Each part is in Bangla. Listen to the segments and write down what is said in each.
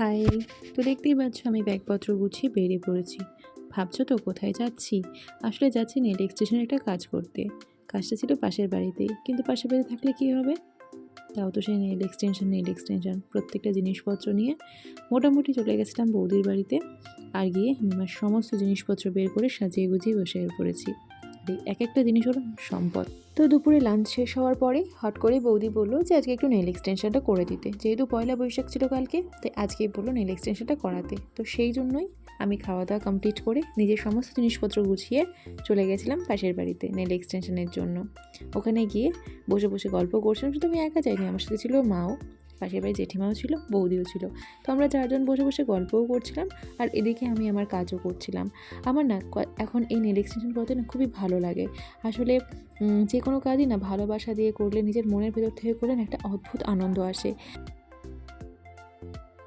হাই, তো দেখতেই পাচ্ছ আমি ব্যাগপত্র গুছিয়ে বেরিয়ে পড়েছি। ভাবছ তো কোথায় যাচ্ছি? আসলে যাচ্ছি নেল এক্সটেশনে একটা কাজ করতে। কাজটা ছিল পাশের বাড়িতেই কিন্তু পাশের বাড়িতে থাকলে কী হবে? তাও তো সেই নেল এক্সটেনশন নেল এক্সটেনশন প্রত্যেকটা জিনিসপত্র নিয়ে মোটামুটি চলে গেছিলাম বৌদির বাড়িতে। আর গিয়ে আমি আমার সমস্ত জিনিসপত্র বের করে সাজিয়ে গুছিয়ে বসে পড়েছি। আর এক একটা জিনিস হলো সম্পদ। তো দুপুরে লাঞ্চ শেষ হওয়ার পরে হট করে বৌদি বলল যে আজকে একটু নেল এক্সটেনশনটা করে দিতে। যেহেতু পয়লা বৈশাখ ছিল কালকে, তাই আজকেই বলল নেল এক্সটেনশনটা করাতে। তো সেই জন্যই আমি খাওয়া দাওয়া কমপ্লিট করে নিজের সমস্ত জিনিসপত্র গুছিয়ে চলে গেছিলাম পাশের বাড়িতে নেল এক্সটেনশনের জন্য। ওখানে গিয়ে বসে বসে গল্প করছিলাম, শুধু আমি একা যাইনি, আমার সাথে ছিল মাও। পাশের বাড়ি জেঠিমাও ছিল, বৌদিও ছিল। তো আমরা চারজন বসে বসে গল্পও করছিলাম আর এদিকে আমি আমার কাজও করছিলাম। আমার না এখন এই নেল এক্সটেনশন করতে না খুবই ভালো লাগে। আসলে যে কোনো কাজই না ভালোবাসা দিয়ে করলে নিজের মনের ভেতর থেকে করলে একটা অদ্ভুত আনন্দ আসে।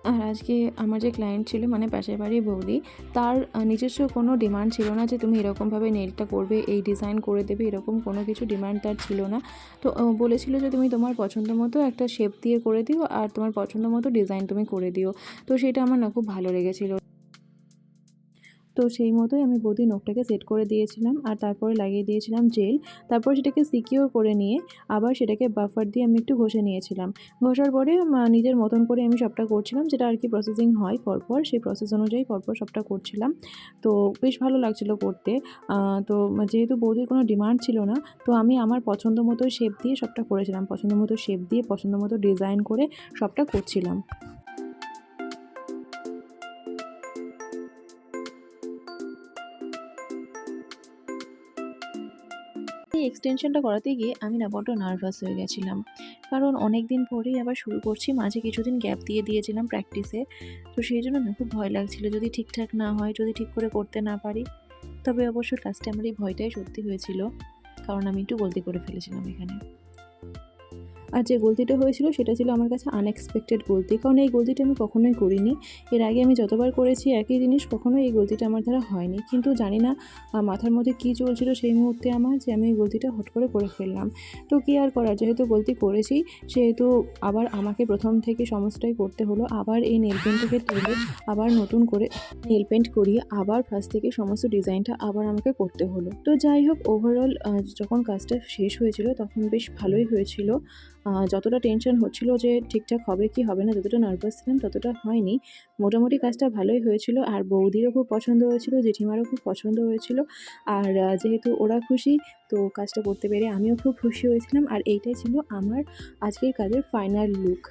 আর আজকে আমার যে ক্লায়েন্ট ছিল মানে পাশের বাড়ির বৌদি, তার নিজস্ব কোনো ডিমান্ড ছিল না যে তুমি এরকমভাবে নেলটা করবে, এই ডিজাইন করে দেবে, এরকম কোনো কিছু ডিমান্ড তার ছিল না। তো বলেছিলো যে তুমি তোমার পছন্দ মতো একটা শেপ দিয়ে করে দিও, আর তোমার পছন্দ মতো ডিজাইন তুমি করে দিও। তো সেটা আমার না খুব ভালো লেগেছিলো। তো সেই মতোই আমি বৌদি নখটাকে সেট করে দিয়েছিলাম আর তারপরে লাগিয়ে দিয়েছিলাম জেল। তারপর সেটাকে সিকিওর করে নিয়ে আবার সেটাকে বাফার দিয়ে আমি একটু ঘষে নিয়েছিলাম। ঘষার পরে নিজের মতন করে আমি সবটা করছিলাম। যেটা আর কি প্রসেসিং হয় পরপর, সেই প্রসেস অনুযায়ী পরপর সবটা করছিলাম। তো বেশ ভালো লাগছিল করতে। তো যেহেতু বৌদির কোনো ডিমান্ড ছিল না, তো আমি আমার পছন্দ মতো শেপ দিয়ে সবটা করেছিলাম। পছন্দ মতো শেপ দিয়ে, পছন্দ মতো ডিজাইন করে সবটা করছিলাম। এক্সটেনশনটা করাতে গিয়ে আমি না বড্ড নার্ভাস হয়ে গেছিলাম। কারণ অনেক দিন পরেই আবার শুরু করছি, মাঝে কিছুদিন গ্যাপ দিয়ে দিয়েছিলাম প্র্যাকটিসে তো সেই জন্য না খুব ভয় লাগছিল, যদি ঠিকঠাক না হয়, যদি ঠিক করে করতে না পারি। তবে অবশ্য লাস্টে আমার এই ভয়টাই সত্যি হয়েছিল। কারণ আমি একটু গলতি করে ফেলেছিলাম এখানে। আর যে গলতিটা হয়েছিল সেটা ছিল আমার কাছে আনএক্সপেক্টেড গলতি। কারণ এই গলতিটা আমি কখনোই করিনি। এর আগে আমি যতবার করেছি একই জিনিস, কখনোই এই গলতিটা আমার দ্বারা হয়নি। কিন্তু জানি না মাথার মধ্যে কী চলছিল সেই মুহূর্তে আমার যে আমি এই গলতিটা হট করে করে ফেললাম। তো কী আর করার? যেহেতু গলতি করেছি, সেহেতু আবার আমাকে প্রথম থেকে সমস্তটাই করতে হলো। আবার এই নেল পেন্টটাকে তুলে আবার নতুন করে নেল পেন্ট করিয়ে আবার ফার্স্ট থেকে সমস্ত ডিজাইনটা আবার আমাকে করতে হলো। তো যাই হোক ওভারঅল যখন কাজটা শেষ হয়েছিল, তখন বেশ ভালোই হয়েছিল। যতটা টেনশন হচ্ছিল যে ঠিকঠাক হবে কি হবে না, যতটা নার্ভাস ছিলাম ততটা হয়নি। মোটামুটি কাজটা ভালোই হয়েছিল আর বৌদিরও খুব পছন্দ হয়েছিল, জেঠিমারও খুব পছন্দ হয়েছিল। আর যেহেতু ওরা খুশি, তো কাজটা করতে পেরে আমিও খুব খুশি হয়েছিলাম। আর এইটাই ছিল আমার আজকের কাজের ফাইনাল লুক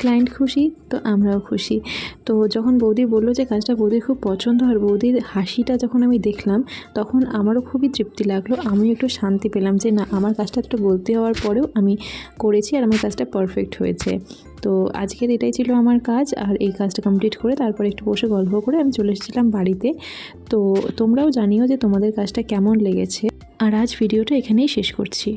ক্লায়েন্ট খুশি, তো আমরাও খুশি। তো যখন বৌদি বলল যে কাজটা বৌদির খুব পছন্দ আর বৌদির হাসিটা যখন আমি দেখলাম, তখন আমারও খুবই তৃপ্তি লাগল। আমিও একটু শান্তি পেলাম যে, না, আমার কাজটা একটু গলতি হওয়ার পরেও আমি করেছি আর আমার কাজটা পারফেক্ট হয়েছে। তো আজকের এটাই ছিল আমার কাজ, আর এই কাজটা কমপ্লিট করে তারপর একটু বসে গল্প করে আমি চলে এসেছিলাম বাড়িতে। তো তোমরাও জানিও যে তোমাদের কাজটা কেমন লেগেছে। আর আজ ভিডিওটা এখানেই শেষ করছি।